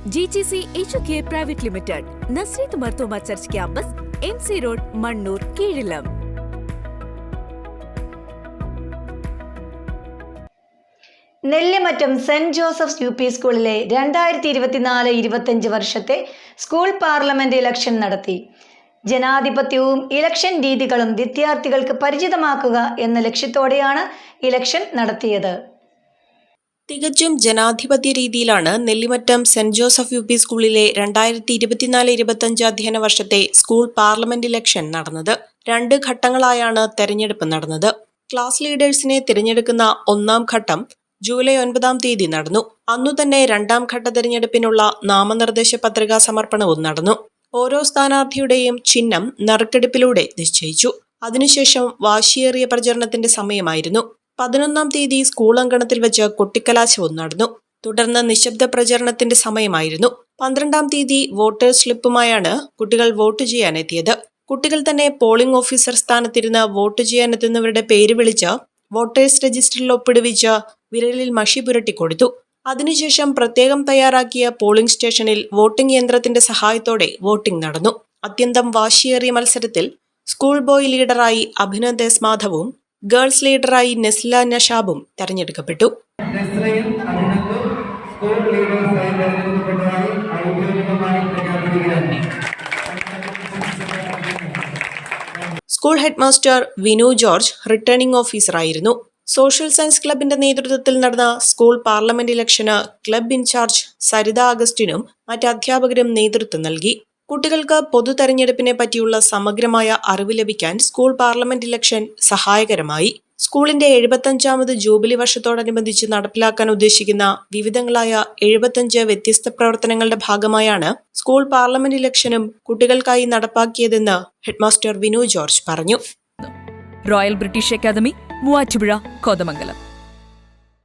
C H K private limited Nazareth Marthoma church campus M C road Mannur Keezhillam Nellimattam Saint Joseph's U P സ്കൂളിലെ രണ്ടായിരത്തി ഇരുപത്തിനാല് ഇരുപത്തഞ്ച് വർഷത്തെ school parliament election നടത്തി. ജനാധിപത്യവും election രീതികളും വിദ്യാർത്ഥികൾക്ക് പരിചിതമാക്കുക എന്ന ലക്ഷ്യത്തോടെയാണ് ഇലക്ഷൻ നടത്തിയത്. തികച്ചും ജനാധിപത്യ രീതിയിലാണ് Nellimattam Saint Joseph U P സ്കൂളിലെ രണ്ടായിരത്തി ഇരുപത്തിനാല് ഇരുപത്തിയഞ്ച് അധ്യയന വർഷത്തെ സ്കൂൾ പാർലമെന്റ് ഇലക്ഷൻ നടന്നത്. രണ്ട് ഘട്ടങ്ങളായാണ് തെരഞ്ഞെടുപ്പ് നടന്നത്. ക്ലാസ് ലീഡേഴ്സിനെ തിരഞ്ഞെടുക്കുന്ന ഒന്നാം ഘട്ടം ജൂലൈ ഒൻപതാം തീയതി നടന്നു. അന്നു തന്നെ രണ്ടാം ഘട്ട തെരഞ്ഞെടുപ്പിനുള്ള നാമനിർദ്ദേശ പത്രികാ സമർപ്പണവും നടന്നു. ഓരോ സ്ഥാനാർത്ഥിയുടെയും ചിഹ്നം നറുക്കെടുപ്പിലൂടെ നിശ്ചയിച്ചു. അതിനുശേഷം വാശിയേറിയ പ്രചരണത്തിന്റെ സമയമായിരുന്നു. പതിനൊന്നാം തീയതി സ്കൂൾ അങ്കണത്തിൽ വെച്ച് കൊട്ടിക്കലാശവും നടന്നു. തുടർന്ന് നിശബ്ദ പ്രചരണത്തിന്റെ സമയമായിരുന്നു. പന്ത്രണ്ടാം തീയതി വോട്ടർ സ്ലിപ്പുമായാണ് കുട്ടികൾ വോട്ട് ചെയ്യാനെത്തിയത്. കുട്ടികൾ തന്നെ പോളിംഗ് ഓഫീസർ സ്ഥാനത്തിരുന്ന് വോട്ട് ചെയ്യാനെത്തുന്നവരുടെ പേര് വിളിച്ച് വോട്ടേഴ്സ് രജിസ്റ്ററിൽ ഒപ്പിടുവിച്ച് വിരലിൽ മഷി പുരട്ടി കൊടുത്തു. അതിനുശേഷം പ്രത്യേകം തയ്യാറാക്കിയ പോളിംഗ് സ്റ്റേഷനിൽ വോട്ടിംഗ് യന്ത്രത്തിന്റെ സഹായത്തോടെ വോട്ടിംഗ് നടന്നു. അത്യന്തം വാശിയേറിയ മത്സരത്തിൽ സ്കൂൾ ബോയ് ലീഡറായി അഭിനന്ദേസ് മാധവും ഗേൾസ് ലീഡറായി നെസ്ല നഷാബും തെരഞ്ഞെടുക്കപ്പെട്ടു. School headmaster Vinu George returning ഓഫീസറായിരുന്നു social science ക്ലബിന്റെ നേതൃത്വത്തിൽ നടന്ന സ്കൂൾ പാർലമെന്റ് ഇലക്ഷന് ക്ലബ് ഇൻചാർജ് സരിത അഗസ്റ്റിനും മറ്റ് അധ്യാപകരും നേതൃത്വം നൽകി. കുട്ടികൾക്ക് പൊതു തെരഞ്ഞെടുപ്പിനെ പറ്റിയുള്ള സമഗ്രമായ അറിവ് ലഭിക്കാൻ സ്കൂൾ പാർലമെന്റ് ഇലക്ഷൻ സഹായകരമായി. സ്കൂളിന്റെ എഴുപത്തഞ്ചാമത് ജൂബിലി വർഷത്തോടനുബന്ധിച്ച് നടപ്പിലാക്കാൻ ഉദ്ദേശിക്കുന്ന വിവിധങ്ങളായ എഴുപത്തഞ്ച് വ്യത്യസ്ത പ്രവർത്തനങ്ങളുടെ ഭാഗമായാണ് സ്കൂൾ പാർലമെന്റ് ഇലക്ഷനും കുട്ടികൾക്കായി നടപ്പാക്കിയതെന്ന് ഹെഡ്മാസ്റ്റർ വിനു ജോർജ് പറഞ്ഞു. Royal British academy Muvattupuzha Kothamangalam.